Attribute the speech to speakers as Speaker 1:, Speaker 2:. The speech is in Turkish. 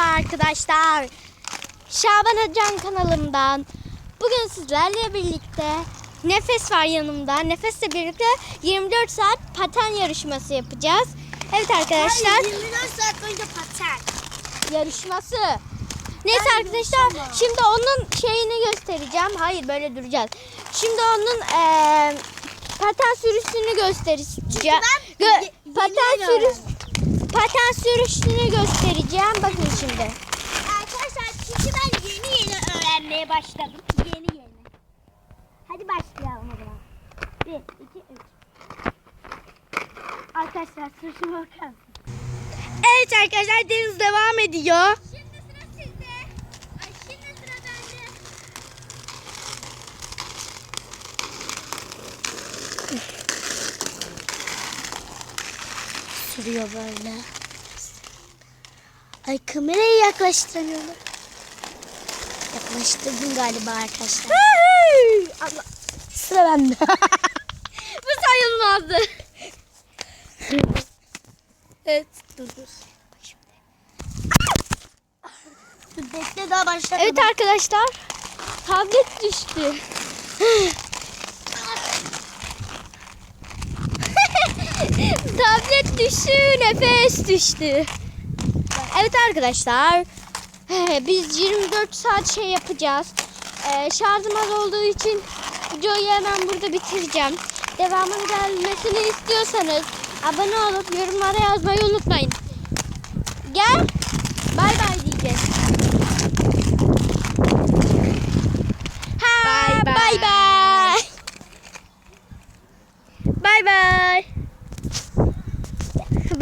Speaker 1: arkadaşlar. Şaban Acan kanalımdan. Bugün sizlerle birlikte Nefes var yanımda. Nefesle birlikte 24 saat paten yarışması yapacağız. Evet arkadaşlar.
Speaker 2: Hayır 24 saat boyunca paten.
Speaker 1: yarışması. Neyse
Speaker 2: Ben
Speaker 1: arkadaşlar
Speaker 2: yarışamam.
Speaker 1: şimdi onun şeyini göstereceğim. Hayır böyle duracağız. Şimdi onun eee paten sürüşünü göstereceğim. Gö- paten
Speaker 2: öğrendim.
Speaker 1: Paten sürüşünü göstereceğim. Bakın şimdi.
Speaker 2: Arkadaşlar çünkü ben yeni yeni öğrenmeye başladım. Yeni yeni. Hadi başlayalım o zaman. 1, 2, 3. Arkadaşlar sürüşüme bakar?
Speaker 1: Evet arkadaşlar deniz devam ediyor.
Speaker 2: Şimdi sıra sizde. Ay şimdi sıra bende.
Speaker 1: Sürüyor böyle. Ay kamerayı yaklaştıramıyorum. Yaklaştırdım galiba arkadaşlar. Allah. Sıra bende. Bu sayılmazdı. evet dur. Dur
Speaker 2: bekle daha başlamadım.
Speaker 1: Evet arkadaşlar. Tablet düştü. Tablet düştü, nefes düştü. Evet arkadaşlar. Biz 24 saat şey yapacağız. Ee, Şarjım az olduğu için videoyu hemen burada bitireceğim. Devamın gelmesini istiyorsanız abone olup yorumlara yazmayı unutmayın. Gel. Bay bay diyeceğiz. Ha,
Speaker 2: Bye
Speaker 1: bye